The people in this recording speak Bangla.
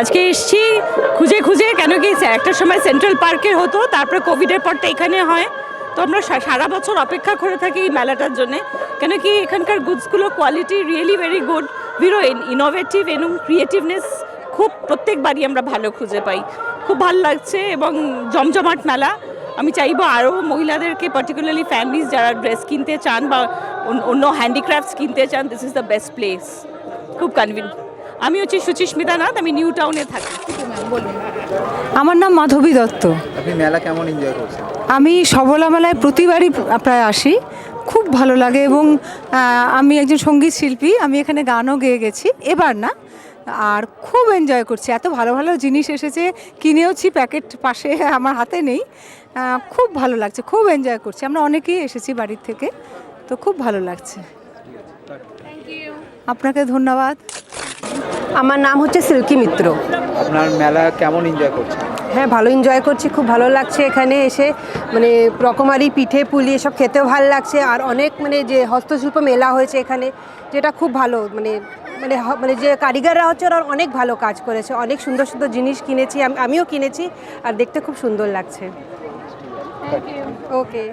আজকে এসছি খুঁজে খুঁজে, কেন কি একটা সময় সেন্ট্রাল পার্কের হতো, তারপরে কোভিডের পরটা এখানে হয়। তো আমরা সারা বছর অপেক্ষা করে থাকি এই মেলাটার জন্য। কেন কি এখানকার গুডসগুলো quality really very good very innovative এবং ক্রিয়েটিভনেস খুব প্রত্যেকবারই আমরা ভালো খুঁজে পাই। খুব ভালো লাগছে এবং জমজমাট মেলা। আমি চাইব আরও মহিলাদেরকে পার্টিকুলারলি ফ্যামিলিজ যারা ড্রেস কিনতে চান বা অন্য- অন্য হ্যান্ডিক্রাফটস কিনতে চান this is the best place খুব কনভিন আমি হচ্ছে সুচিস্মিতা নাথ আমি নিউ টাউনে থাকি। আমার নাম মাধবী দত্ত। আপনি মেলা কেমন এনজয় করছেন? আমি সবলা মেলায় প্রতিবারই প্রায় আসি। খুব ভালো লাগে এবং আমি একজন সংগীত শিল্পী আমি এখানে গানও গেয়ে গেছি। এবার না আর খুব এনজয় করছি। এত ভালো ভালো জিনিস এসেছে কিনেওছি প্যাকেট পাশে আমার হাতে নেই। খুব ভালো লাগছে খুব এনজয় করছি। আমরা অনেকেই এসেছি বাড়ির থেকে তো খুব ভালো লাগছে। আপনাকে ধন্যবাদ। আমার নাম হচ্ছে সিল্কি মিত্র। আপনার মেলা কেমন এনজয় করছেন হ্যাঁ ভালো এনজয় করছি খুব ভালো লাগছে এখানে এসে। মানে রকমারি পিঠে পুলি এসব খেতেও ভালো লাগছে আর অনেক মানে যে হস্তশিল্প মেলা হয়েছে এখানে যেটা খুব ভালো মানে মানে মানে যে কারিগররা হচ্ছে ওরা অনেক ভালো কাজ করেছে অনেক সুন্দর সুন্দর জিনিস কিনেছি আমিও কিনেছি আর দেখতে খুব সুন্দর লাগছে। ওকে